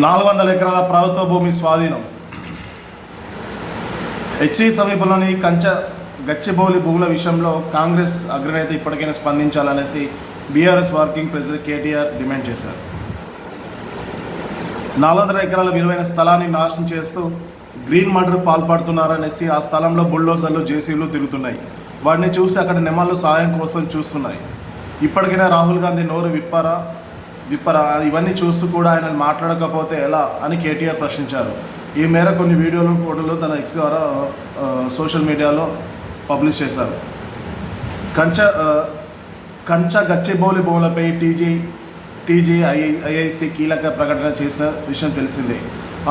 నాలుగు వందల ఎకరాల ప్రభుత్వ భూమి స్వాధీనం. హెచ్సి సమీపంలోని కంచ గచ్చిబౌలి భూముల విషయంలో కాంగ్రెస్ అగ్రనేత ఇప్పటికైనా స్పందించాలనేసి BRS working president KTR demand చేశారు. నాలుగు వందల ఎకరాల విలువైన స్థలాన్ని నాశనం చేస్తూ గ్రీన్ మర్డర్ పాల్పడుతున్నారనేసి ఆ స్థలంలో బుల్డోజర్లు జేసీలు తిరుగుతున్నాయి. వాటిని చూసి అక్కడ నెమళ్ళు సాయం కోసం చూస్తున్నాయి. ఇప్పటికైనా రాహుల్ గాంధీ నోరు విప్పారా? విపర ఇవన్నీ చూస్తూ కూడా ఆయన మాట్లాడకపోతే ఎలా అని కేటీఆర్ ప్రశ్నించారు. ఈ మేర కొన్ని వీడియోలు ఫోటోలు తన ఎక్స్ ద్వారా సోషల్ మీడియాలో పబ్లిష్ చేశారు. కంచ కంచ గచ్చిబౌలి భూములపై టీజీ టీజీ ఐ ఐఐసి కీలక ప్రకటన చేసిన విషయం తెలిసిందే.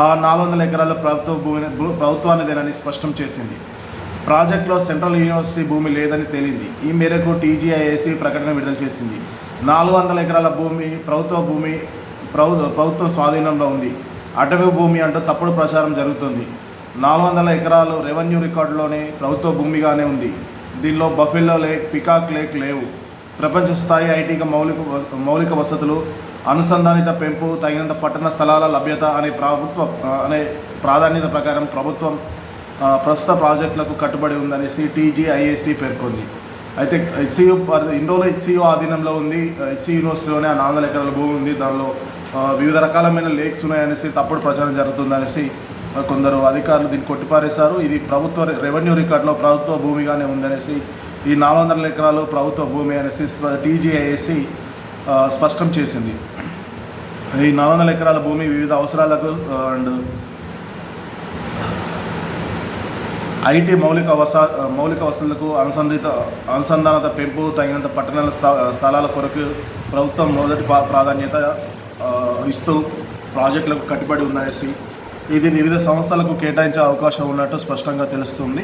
ఆ నాలుగు వందల ఎకరాల ప్రభుత్వ భూమిని ప్రభుత్వానిదేనని స్పష్టం చేసింది. ప్రాజెక్టులో సెంట్రల్ యూనివర్సిటీ భూమి లేదని తేలింది. ఈ మేరకు టీజీఐఏసీ ప్రకటన విడుదల చేసింది. నాలుగు వందల ఎకరాల భూమి ప్రభుత్వ భూమి ప్రభు ప్రభుత్వం స్వాధీనంలో ఉంది. అటవీ భూమి అంటూ తప్పుడు ప్రచారం జరుగుతుంది. నాలుగు వందల ఎకరాలు రెవెన్యూ రికార్డులోనే ప్రభుత్వ భూమిగానే ఉంది. దీనిలో బఫెల్లో లేక్ పికాక్ లేక్ లేవు. ప్రపంచ స్థాయి ఐటీక మౌలిక మౌలిక వసతులు అనుసంధానిత పెంపు తగినంత పట్టణ స్థలాల లభ్యత అనే ప్రభుత్వ అనే ప్రాధాన్యత ప్రకారం ప్రభుత్వం ప్రస్తుత ప్రాజెక్టులకు కట్టుబడి ఉందనేసి టీజీఐఏసీ పేర్కొంది. అయితే హెచ్సియు ఇండోలో హెచ్సియు ఆధీనంలో ఉంది హెచ్సి యూనివర్సిటీలోనే ఆ నాలుగు ఎకరాల భూమి ఉంది. దానిలో వివిధ రకాలమైన లేక్స్ ఉన్నాయనేసి తప్పుడు ప్రచారం జరుగుతుందనేసి కొందరు అధికారులు దీన్ని కొట్టిపారేశారు. ఇది ప్రభుత్వ రెవెన్యూ రికార్డులో ప్రభుత్వ భూమిగానే ఉందనేసి ఈ నాలుగు వందల ఎకరాలు ప్రభుత్వ భూమి అనేసి టీజీఐఏసి స్పష్టం చేసింది. ఈ నాలుగు వందల ఎకరాల భూమి వివిధ అవసరాలకు అండ్ ఐటీ మౌలిక వస మౌలిక వసతులకు అనుసంధిత అనుసంధానత పెంపు తగినంత పట్టణాల స్థలాల కొరకు ప్రభుత్వం మొదటి ప్రాధాన్యత ఇస్తూ ప్రాజెక్టులకు కట్టుబడి ఉందనేసి ఇది వివిధ సంస్థలకు కేటాయించే అవకాశం ఉన్నట్టు స్పష్టంగా తెలుస్తుంది.